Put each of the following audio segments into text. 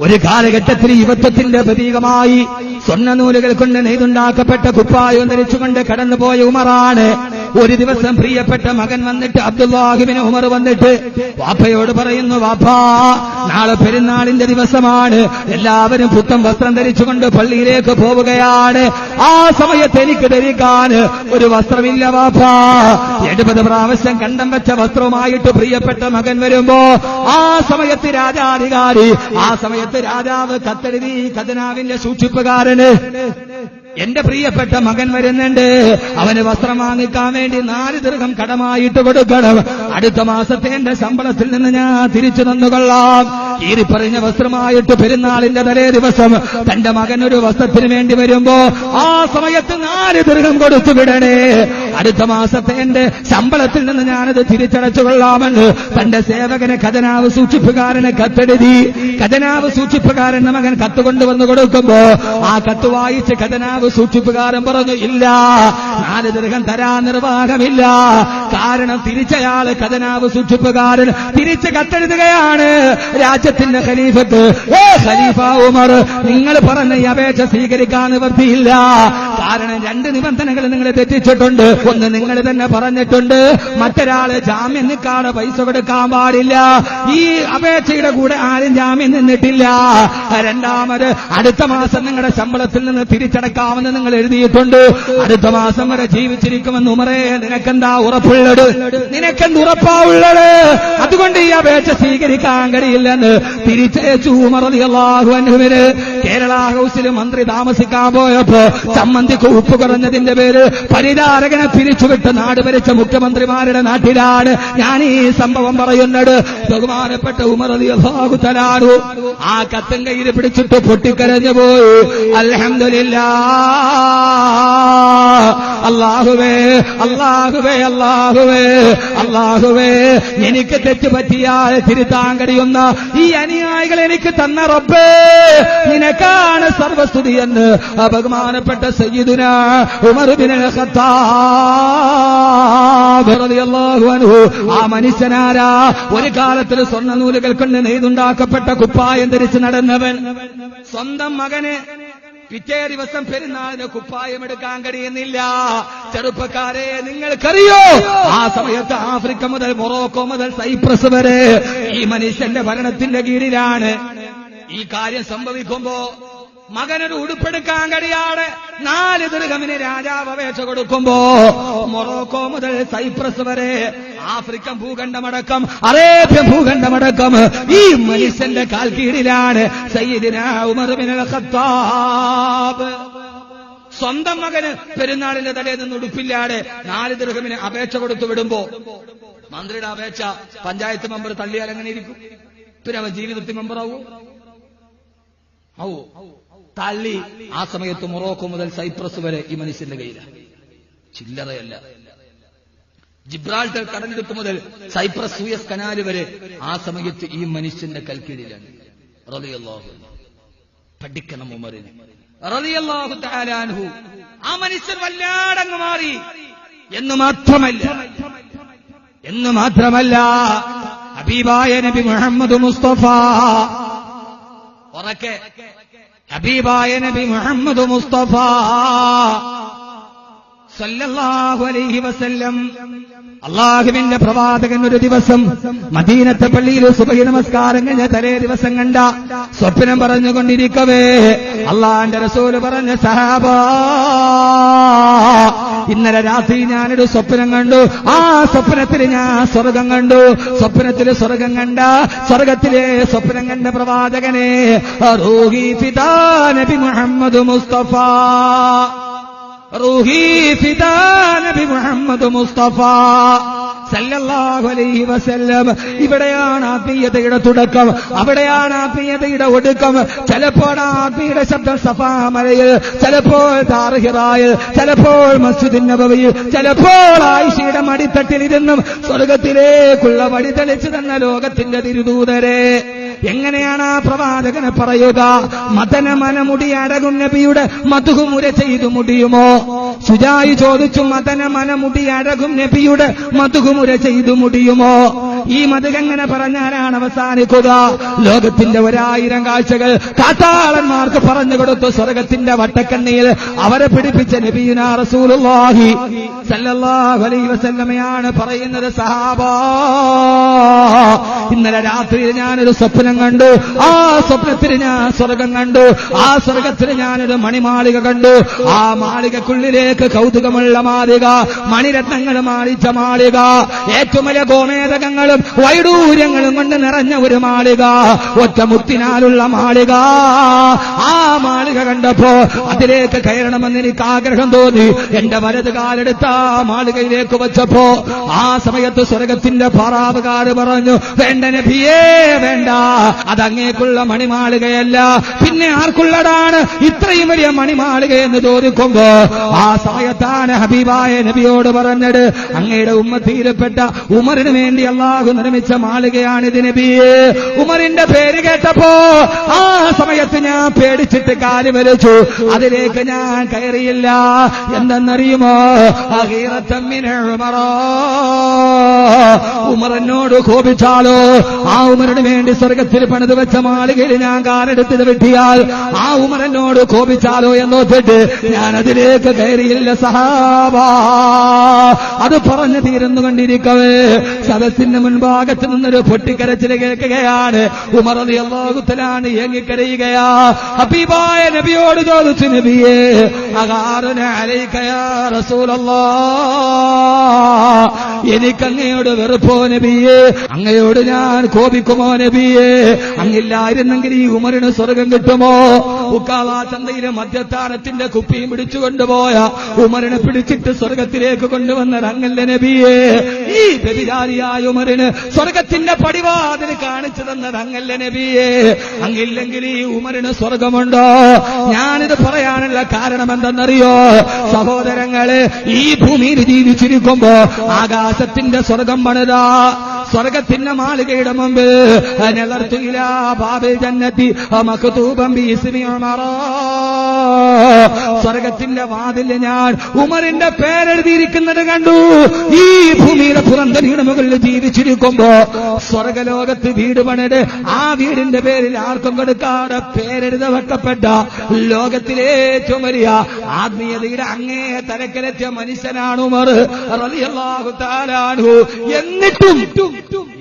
ഒരു കാലഘട്ടത്തിൽ യുവത്വത്തിന്റെ പ്രതീകമായി സ്വർണനൂലുകൾ കൊണ്ട് നെയ്തുണ്ടാക്കപ്പെട്ട കുപ്പായം ധരിച്ചുകൊണ്ട് കടന്നുപോയ ഉമറാണ് ഒരു ദിവസം പ്രിയപ്പെട്ട മകൻ വന്നിട്ട് അബ്ദുല്ലാഹിബിന് ഉമർ വന്നിട്ട് വാപ്പയോട് പറയുന്നു വാപ്പാ നാളെ പെരുന്നാളിന്റെ ദിവസമാണ്. എല്ലാവരും പുത്തം വസ്ത്രം ധരിച്ചുകൊണ്ട് പള്ളിയിലേക്ക് പോവുകയാണ്. ആ സമയത്ത് എനിക്ക് ധരിക്കാൻ ഒരു വസ്ത്രമില്ല വാപ്പാ. എഴുപത് പ്രാവശ്യം കണ്ടം വെച്ച വസ്ത്രവുമായിട്ട് പ്രിയപ്പെട്ട മകൻ വരുമ്പോ ആ സമയത്ത് രാജാധികാരി ആ സമയത്ത് രാജാവ് കത്തെഴുതി ഖജനാവിന്റെ സൂക്ഷിപ്പുകാരന് എന്റെ പ്രിയപ്പെട്ട മകൻ വരുന്നുണ്ട്. അവന് വസ്ത്രം വാങ്ങിക്കാൻ വേണ്ടി നാല് ദീർഘം കടമായിട്ട് കൊടുക്കണം. അടുത്ത മാസത്തെ എന്റെ ശമ്പളത്തിൽ നിന്ന് ഞാൻ തിരിച്ചു തന്നുകൊള്ളാം. പറഞ്ഞ വസ്ത്രമായിട്ട് പെരുന്നാളിന്റെ തലേ ദിവസം തന്റെ മകൻ ഒരു വസ്ത്രത്തിന് വേണ്ടി വരുമ്പോ ആ സമയത്ത് നാല് ദീർഘം കൊടുത്തു വിടണേ. അടുത്ത മാസത്തെ എന്റെ ശമ്പളത്തിൽ നിന്ന് ഞാനത് തിരിച്ചടച്ചു കൊള്ളാമെന്ന് തന്റെ സേവകനെ ഖജനാവ് സൂക്ഷിപ്പുകാരനെ കത്തെഴുതി ഖജനാവ് സൂക്ഷിപ്പുകാരൻ മകൻ കത്ത് കൊണ്ടുവന്ന് കൊടുക്കുമ്പോ ആ കത്ത് വായിച്ച് ഖജനാവ് സൂക്ഷിപ്പുകാരൻ പറഞ്ഞു ഇല്ല നാല് ദീർഘം തരാൻ നിർവാഹമില്ല. കാരണം തിരിച്ചയാൾ ഖജനാവ് സൂക്ഷിപ്പുകാരൻ തിരിച്ച് കത്തെഴുതുകയാണ്. രാജ്യത്തിന്റെ ഖലീഫത്ത് ഓ ഖലീഫ ഉമർ നിങ്ങൾ പറഞ്ഞ ഈ അപേക്ഷ സ്വീകരിക്കാൻ നിവർത്തിയില്ല കാരണം രണ്ട് നിബന്ധനകൾ നിങ്ങൾ തെറ്റിച്ചിട്ടുണ്ട്. ഒന്ന് നിങ്ങൾ തന്നെ പറഞ്ഞിട്ടുണ്ട് മറ്റൊരാൾ ജാമ്യം നിൽക്കാതെ പൈസ കൊടുക്കാൻ പാടില്ല. ഈ അപേക്ഷയുടെ കൂടെ ആരും ജാമ്യം നിന്നിട്ടില്ല. രണ്ടാമത് അടുത്ത മാസം നിങ്ങളുടെ ശമ്പളത്തിൽ നിന്ന് തിരിച്ചടക്കാമെന്ന് നിങ്ങൾ എഴുതിയിട്ടുണ്ട്. അടുത്ത മാസം വരെ ജീവിച്ചിരിക്കുമെന്ന് ഉമറേ നിനക്കെന്താ ഉറപ്പുള്ളത്? നിനക്കെന്ത് ഉറപ്പാ ഉള്ളത്? അതുകൊണ്ട് ഈ അപേക്ഷ സ്വീകരിക്കാൻ കഴിയില്ലെന്ന് തിരിച്ചയച്ചു ഉമറിയാഹുവിന് കേരള ഹൗസിൽ മന്ത്രി താമസിക്കാൻ പോയപ്പോ ചമ്മന്തിക്ക് ഉപ്പ് കുറഞ്ഞതിന്റെ പേര് പരിചാരകനെ പിരിച്ചുവിട്ട് നാട് ഭരിച്ച മുഖ്യമന്ത്രിമാരുടെ നാട്ടിലാണ് ഞാൻ ഈ സംഭവം പറയുന്നത്. ബഹുമാനപ്പെട്ട ഉമറിയാകുത്തലാണു ആ കത്തും കയ്യിൽ പിടിച്ചിട്ട് പൊട്ടിക്കരഞ്ഞു പോയി. അലഹമില്ല അള്ളാഹുവേ അള്ളാഹുവേ അള്ളാഹുവേ അള്ളാഹുവേ എനിക്ക് തെറ്റ് പറ്റിയാൽ തിരുത്താൻ കഴിയുന്ന ഈ അനുയായികൾ എനിക്ക് തന്ന റബ്ബേ നിനക്കാണ് സർവസ്തുതി എന്ന്? ബഹുമാനപ്പെട്ട സയ്യിദുന ആ മനുഷ്യനാരാ? ഒരു കാലത്തിൽ സ്വർണ നൂലുകൾ കൊണ്ട് നെയ്തുണ്ടാക്കപ്പെട്ട കുപ്പായം ധരിച്ച് നടന്നവൻ. സ്വന്തം മകന് പിറ്റേ ദിവസം പെരുന്നാളിന് കുപ്പായം എടുക്കാൻ കഴിയുന്നില്ല. ചെറുപ്പക്കാരെ നിങ്ങൾക്കറിയോ? ആ സമയത്ത് ആഫ്രിക്ക മുതൽ മൊറോക്കോ മുതൽ സൈപ്രസ് വരെ ഈ മനുഷ്യന്റെ ഭരണത്തിന്റെ കീഴിലാണ്. ഈ കാര്യം സംഭവിക്കുമ്പോ മകനൊരു ഉടുപ്പെടുക്കാൻ കഴിയാതെ നാല് ദുർഗമിന് രാജാവ് അപേക്ഷ കൊടുക്കുമ്പോ മൊറോക്കോ മുതൽ സൈപ്രസ് വരെ ആഫ്രിക്കൻ ഭൂഖണ്ഡമടക്കം അറേബ്യൻ ഭൂഖണ്ഡമടക്കം ഈ മനുഷ്യന്റെ കാൽ കീഴിലാണ് സയ്യിദിന ഉമർ ബിൻ ഖത്താബ് സ്വന്തം മകന് പെരുന്നാളിന്റെ തലേന്ന് നിന്ന് ഉടുപ്പില്ലാതെ നാല് ദുർഗമിന് അപേക്ഷ കൊടുത്തു വിടുമ്പോ മന്ത്രിയുടെ അപേക്ഷ പഞ്ചായത്ത് മെമ്പർ തള്ളിയാൽ എങ്ങനെ ഇരിക്കും? പിന്നെ അവൻ ജീവിതത്തിൽ മെമ്പറാവൂ? ആവോ തള്ളി ആ സമയത്ത് മൊറോക്കോ മുതൽ സൈപ്രസ് വരെ ഈ മനുഷ്യന്റെ കയ്യിലാണ് ചില്ലറയല്ല. ജിബ്രാൾട്ടർ കടലിടുക്ക് മുതൽ സൈപ്രസ് സൂയസ് കനാല് വരെ ആ സമയത്ത് ഈ മനുഷ്യന്റെ കൽക്കീഴിലാണ്. റളിയല്ലാഹു പഠിക്കണം ഉമറിന്. റളിയല്ലാഹു തആല അൻഹു. ആ മനുഷ്യൻ വല്ലാടങ്ങ് മാറി. എന്ന് മാത്രമല്ല എന്ന് മാത്രമല്ല ഹബീബായ നബി മുഹമ്മദ് മുസ്തഫ ഉറക്കെ ഹബീബായ നബി മുഹമ്മദ് മുസ്തഫ സല്ലല്ലാഹു അലൈഹി വസല്ലം. അള്ളാഹുവിന്റെ പ്രവാചകൻ ഒരു ദിവസം മദീനത്തെ പള്ളിയിൽ സുബഹി നമസ്കാരം കഴിഞ്ഞ തലേ ദിവസം കണ്ട സ്വപ്നം പറഞ്ഞുകൊണ്ടിരിക്കവേ. അള്ളാന്റെ റസൂൽ പറഞ്ഞ സഹാബ ഇന്നലെ രാത്രി ഞാനൊരു സ്വപ്നം കണ്ടു. ആ സ്വപ്നത്തിൽ ഞാൻ സ്വർഗം കണ്ടു. സ്വപ്നത്തിൽ സ്വർഗം കണ്ട സ്വർഗത്തിലെ സ്വപ്നം കണ്ട പ്രവാചകനെ റോഹി പിതാ നബി മുഹമ്മദ് മുസ്തഫ. നബി മുഹമ്മദ് മുസ്തഫ സല്ലല്ലാഹു അലൈഹി വസല്ലം. ഇവിടെയാണ് ആത്മീയതയുടെ തുടക്കം. അവിടെയാണ് ആത്മീയതയുടെ ഒടുക്കം. ചിലപ്പോൾ ആത്മീയുടെ ശബ്ദം സഫാമലയിൽ ചിലപ്പോൾ താർഹിറായിൽ ചിലപ്പോൾ മസ്ജിദിൻ നബവിയിൽ ചിലപ്പോൾ ആയിഷയുടെ മടിത്തട്ടിൽ ഇരുന്നും സ്വർഗത്തിലേക്കുള്ള വഴി തെളിച്ചു തന്ന ലോകത്തിന്റെ തിരുദൂതരെ. എങ്ങനെയാണ് ആ പ്രവാചകനെ പറയുക? മതന മനമുടി അടകും നബിയുടെ മധുകുമുര ചെയ്തു മുടിയുമോ? സുജായി ചോദിച്ചു മതന മനമുടി അഴകും നബിയുടെ മധുകുമുര ചെയ്തു മുടിയുമോ? ഈ മതം എങ്ങനെ പറഞ്ഞാലാണ് അവസാനിക്കുക. ലോകത്തിന്റെ ഒരായിരം കാഴ്ചകൾ കാട്ടാളന്മാർക്ക് പറഞ്ഞു കൊടുത്തു. സ്വർഗത്തിന്റെ വട്ടക്കണ്ണിയിൽ അവരെ പിടിപ്പിച്ച നബിയുന റസൂലുള്ളാഹി സല്ലല്ലാഹു അലൈഹി വസല്ലമയാണ് പറയുന്നത് സഹാബാ. ഇന്നലെ രാത്രിയിൽ ഞാനൊരു സ്വപ്നം കണ്ടു. ആ സ്വപ്നത്തിൽ ഞാൻ സ്വർഗം കണ്ടു. ആ സ്വർഗത്തിൽ ഞാനൊരു മണിമാളിക കണ്ടു. ആ മാളികക്കുള്ളിലേക്ക് കൗതുകമുള്ള മാളിക മണിരത്നങ്ങൾ മാളിച്ച മാളിക ഏറ്റവും വലിയ ഗോമേതകങ്ങളും വൈഡൂര്യങ്ങളും കൊണ്ട് നിറഞ്ഞ ഒരു മാളിക ഒറ്റമുത്തിനാലുള്ള മാളിക. ആ മാളിക കണ്ടപ്പോ അതിലേക്ക് കയറണമെന്ന് എനിക്ക് ആഗ്രഹം തോന്നി. എന്റെ വലത് കാലെടുത്ത ആ മാളികയിലേക്ക് വെച്ചപ്പോ ആ സമയത്ത് സ്വർഗത്തിന്റെ പറാവുകാര് പറഞ്ഞു വേണ്ട നബിയേ വേണ്ട. അതങ്ങേക്കുള്ള മണിമാളികയല്ല. പിന്നെ ആർക്കുള്ളതാണ് ഇത്രയും വലിയ മണിമാളിക എന്ന് ചോദിക്കുമ്പോ ആ സമയത്താണ് ഹബീബായ നബിയോട് പറഞ്ഞത് അങ്ങയുടെ ഉമ്മ തീരപ്പെട്ട ഉമറിന് വേണ്ടി അള്ളാഹു നിർമ്മിച്ച മാളികയാണിത് നബിയെ ഉമറിന്റെ പേര് കേട്ടപ്പോ ആ സമയത്ത് ഞാൻ പേടിച്ചിട്ട് കാലി വലിച്ചു. അതിലേക്ക് ഞാൻ കയറിയില്ല. എന്തെന്നറിയുമോ? ഉമറിനോട് കോപിച്ചാലോ? ആ ഉമറിന് വേണ്ടി സ്വർഗത്തിൽ പണിത് വെച്ച മാളികയിൽ ഞാൻ കാലെടുത്തിട്ട് വെട്ടിയാൽ ആ ഉമറിനോട് കോപിച്ചാലോ എന്നോത്തിട്ട് ഞാൻ അതിലേക്ക് കയറിയില്ല സഹാബ. അത് പറഞ്ഞു തീരുന്നു കണ്ടിരിക്കവേ സദസ്സിന്റെ മുൻഭാഗത്ത് നിന്നൊരു പൊട്ടിക്കരച്ചിൽ കേൾക്കുകയാണ്. ഉമർ അലി അള്ളാഹുത്തലാണ് ഏങ്ങിക്കരയുകയാ. ഹബീബായ നബിയോട് ചോദിച്ചു നബിയേ റസൂലല്ലാ എനിക്ക് അങ്ങയോട് വെറുപ്പോ നബിയെ? അങ്ങയോട് ഞാൻ കോപിക്കുമോ നബിയെ? അങ്ങില്ലായിരുന്നെങ്കിൽ ഈ ഉമറിന് സ്വർഗം കിട്ടുമോ? ഉക്കാള ചന്തയിലെ മദ്യത്താരത്തിന്റെ കുപ്പിയും പിടിച്ചു കൊണ്ടുപോയ ഉമറിനെ പിടിച്ചിട്ട് സ്വർഗത്തിലേക്ക് കൊണ്ടുവന്ന റങ്ങല്ല നബിയെ ഈ വ്യഭിചാരിയായ ഉമറിന് സ്വർഗത്തിന്റെ പടിവാതിൽ കാണിച്ചു തന്ന റങ്ങല്ല നബിയെ. അങ്ങില്ലെങ്കിൽ ഈ ഉമറിന് സ്വർഗമുണ്ടോ? ഞാനിത് പറയാനുള്ള കാരണം എന്തെന്നറിയോ? സഹോദരങ്ങളെ ഈ ഭൂമിയിൽ ജീവിച്ചിരിക്കുമ്പോ ആകാശത്തിന്റെ സ്വർഗം പണിതാ. സ്വർഗത്തിന്റെ മാളികയുടെ മുമ്പിൽ നിലർത്തുകില ബാബിൽ ജന്നത്തി. മക്തൂബം സ്വർഗത്തിന്റെ വാതിൽ ഞാൻ ഉമറിന്റെ പേരെഴുതിയിരിക്കുന്നത് കണ്ടു. ഈ ഭൂമിയുടെ പുറന്തരിയുടെ മുകളിൽ ജീവിച്ചിരിക്കുമ്പോ സ്വർഗലോകത്ത് വീട് പണിത് ആ വീടിന്റെ പേരിൽ ആർക്കും കൊടുക്കാതെ പേരെഴുത വെക്കപ്പെട്ട ലോകത്തിലെ ഏറ്റവും വലിയ ആത്മീയതയുടെ അങ്ങേ തലക്കലെത്തിയ മനുഷ്യനാണ് ഉമർ എന്നിട്ടും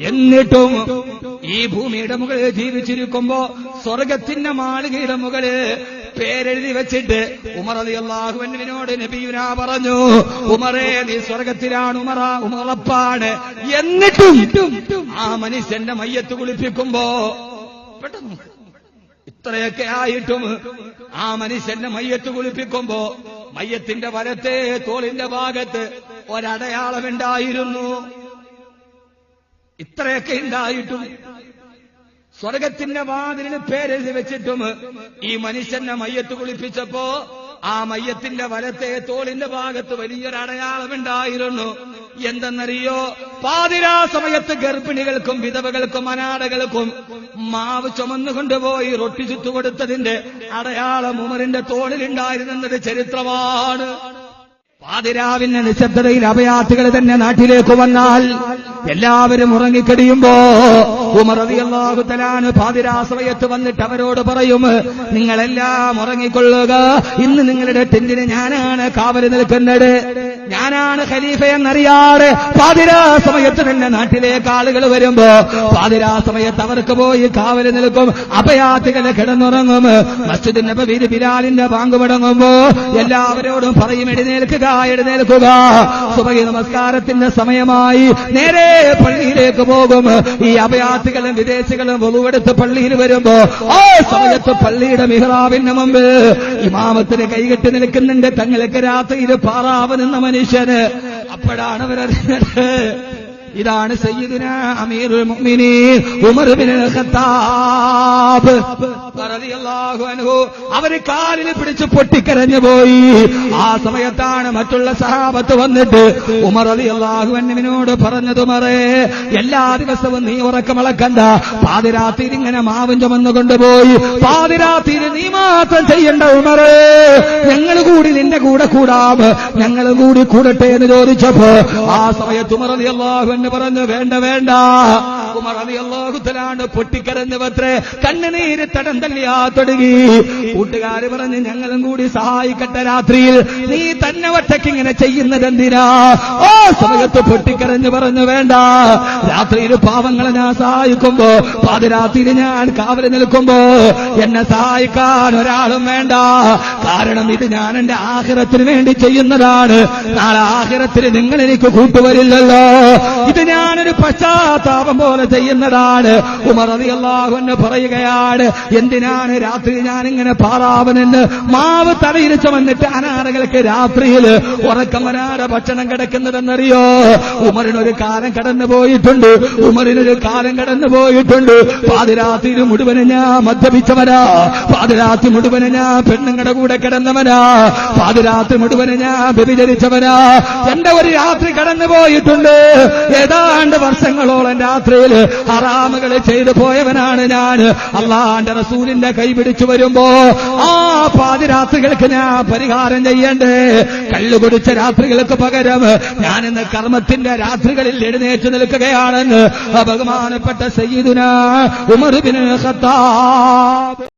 എന്നിട്ടും ഈ ഭൂമിയുടെ മുകളിൽ ജീവിച്ചിരിക്കുമ്പോ സ്വർഗത്തിന്റെ മാളികയുടെ മുകളിൽ പേരെഴുതി വെച്ചിട്ട് ഉമർ അലി അള്ളാഹുവിനോട് നബിയുന പറഞ്ഞു ഉമറേ നീ സ്വർഗത്തിലാണ് ഉമറ ഉമറപ്പാണ് എന്നിട്ടും ആ മനുഷ്യന്റെ മയ്യത്ത് കുളിപ്പിക്കുമ്പോ പെട്ടെന്ന് ഇത്രയൊക്കെ ആയിട്ടും ആ മനുഷ്യന്റെ മയ്യത്ത് കുളിപ്പിക്കുമ്പോ മയ്യത്തിന്റെ വരത്തെ തോളിന്റെ ഭാഗത്ത് ഒരടയാളമുണ്ടായിരുന്നു ഇത്രയൊക്കെ ഉണ്ടായിട്ടും സ്വർഗത്തിന്റെ വാതിലിന് പേരെഴുതി വെച്ചിട്ടും ഈ മനുഷ്യന്റെ മയ്യത്ത് കുളിപ്പിച്ചപ്പോ ആ മയ്യത്തിന്റെ വലത്തെ തോളിന്റെ ഭാഗത്ത് വലിയൊരു അടയാളമുണ്ടായിരുന്നു. എന്തെന്നറിയോ? പാതിരാ സമയത്ത് ഗർഭിണികൾക്കും വിധവകൾക്കും അനാടകൾക്കും മാവ് ചുമന്നു കൊണ്ടുപോയി റൊട്ടി ചുറ്റുകൊടുത്തതിന്റെ അടയാളം ഉമറിന്റെ തോളിലുണ്ടായിരുന്നത് ചരിത്രമാണ്. പാതിരാവിന്റെ നിശബ്ദതയിൽ അഭയാർത്ഥികൾ തന്നെ നാട്ടിലേക്ക് വന്നാൽ എല്ലാവരും ഉറങ്ങിക്കടിയുമ്പോ ഉമറിയാഹുത്തലാണ് പാതിരാശ്രയത്ത് വന്നിട്ട് അവരോട് പറയും നിങ്ങളെല്ലാം ഉറങ്ങിക്കൊള്ളുക. ഇന്ന് നിങ്ങളുടെ ടെന്റിന് ഞാനാണ് കാവൽ നിൽക്കുന്നത്. ഞാനാണ് ഖലീഫ എന്നറിയാതെ പാതിരാ സമയത്ത് തന്നെ നാട്ടിലേക്ക് ആളുകൾ വരുമ്പോ പാതിരാ സമയത്ത് അവർക്ക് പോയി കാവൽ നിൽക്കും. അഭയാർത്ഥികളെ കിടന്നുറങ്ങും. മസ്ജിദ് നബിയിൽ ബിലാലിന്റെ പാങ്ക് മുടങ്ങുമ്പോ എല്ലാവരോടും പറയും എഴുന്നേൽക്കുക എഴുന്നേൽക്കുക. സുബഹി നമസ്കാരത്തിന്റെ സമയമായി നേരെ പള്ളിയിലേക്ക് പോകും. ഈ അഭയാത്തികളും വിദേശികളും വെളുവെടുത്ത് പള്ളിയിൽ വരുമ്പോ ആ സമയത്ത് പള്ളിയുടെ മിഹ്റാബിന്റെ മുമ്പ് ഇമാമത്തിന് കൈകെട്ടി നിൽക്കുന്നുണ്ട്. തങ്ങൾക്ക് രാത്രിയിൽ പാറാവ് നിന്ന മനുഷ്യന് അപ്പോഴാണ് അവരറിഞ്ഞത് ഇതാണ് സയ്യിദിന അമീർ ഉമർ ബിൻ ഖത്താബ്. അവർ കാലിൽ പിടിച്ച് പൊട്ടിക്കരഞ്ഞു പോയി. ആ സമയത്താണ് മറ്റുള്ള സഹാബത്ത് വന്നിട്ട് ഉമർ അലി അള്ളാഹു അന്നുവിനോട് പറഞ്ഞത് ഉമറേ എല്ലാ ദിവസവും നീ ഉറക്കമിളക്കണ്ട. പാതിരാത്രി ഇങ്ങനെ മാവും ചുമന്നു കൊണ്ടുപോയി പാതിരാത്രി നീ മാത്രം ചെയ്യണ്ട ഉമറേ. ഞങ്ങൾ കൂടി നിന്റെ കൂടെ കൂടാം. ഞങ്ങൾ കൂടി കൂടട്ടെ എന്ന് ചോദിച്ചപ്പോ ആ സമയത്ത് ഉമർ അലി എന്ന് പറഞ്ഞു വേണ്ട വേണ്ട. ഉമർ അലി അള്ളാഹു പൊട്ടിക്കരഞ്ഞു പത്രേ കണ്ണുനീര് തടം തല്ലിയാ തുടങ്ങി കൂട്ടുകാര് പറഞ്ഞ് ഞങ്ങളും കൂടി സഹായിക്കട്ടെ രാത്രിയിൽ. നീ തന്നെ ഒറ്റയ്ക്ക് ഇങ്ങനെ ചെയ്യുന്നത് എന്തിനാ? ഓ സമയത്ത് പൊട്ടിക്കരഞ്ഞു പറഞ്ഞു വേണ്ട. രാത്രിയിൽ പാവങ്ങളെ ഞാൻ സഹായിക്കുമ്പോ പാതിരാത്രിയിൽ ഞാൻ കാവലി നിൽക്കുമ്പോ എന്നെ സഹായിക്കാൻ ഒരാളും വേണ്ട. കാരണം ഇത് ഞാൻ എന്റെ ആഹിറത്തിന് വേണ്ടി ചെയ്യുന്നതാണ്. നാളെ ആഹിറത്തിന് നിങ്ങൾ എനിക്ക് കൂട്ടുവരില്ലല്ലോ. ഇത് ഞാനൊരു പശ്ചാത്താപം പോലെ ചെയ്യുന്നതാണ്. ഉമർ അള്ളാഹു എന്ന് പറയുകയാണ് എന്തിനാണ് രാത്രി ഞാൻ ഇങ്ങനെ പാറാവനെന്ന് മാവ് തടയിരിച്ചു വന്നിട്ട് അനാറുകൾക്ക് രാത്രിയിൽ ഉറക്കം വരാതെ ഭക്ഷണം കിടക്കുന്നതെന്നറിയോ? ഉമറിനൊരു കാലം കടന്നു പോയിട്ടുണ്ട്. ഉമറിനൊരു കാലം കടന്നു പോയിട്ടുണ്ട്. പാതിരാത്രി മുഴുവനും ഞാൻ മദ്യപിച്ചവനാ. പാതിരാത്രി മുഴുവനും ഞാൻ പെണ്ണുങ്ങളുടെ കൂടെ കിടന്നവനാ. പാതിരാത്രി മുഴുവനും ഞാൻ വ്യഭിചരിച്ചവനാ. എന്റെ ഒരു രാത്രി കടന്നു പോയിട്ടുണ്ട്. ഏതാണ്ട് വർഷങ്ങളോളം രാത്രിയിൽ ഹറാമുകൾ ചെയ്തു പോയവനാണ് ഞാൻ. അള്ളാന്റെ റസൂലിന്റെ കൈ പിടിച്ചു വരുമ്പോ ആ പാതിരാത്രികൾക്ക് ഞാൻ പരിഹാരം ചെയ്യണ്ടേ? കള്ളു കുടിച്ച രാത്രികൾക്ക് പകരം ഞാൻ ഇന്ന് കർമ്മത്തിന്റെ രാത്രികളിൽ എഴുന്നേറ്റ് നിൽക്കുകയാണെന്ന് ബഹുമാനപ്പെട്ട സയ്യിദുന ഉമർ ബിൻ ഖത്താബ്.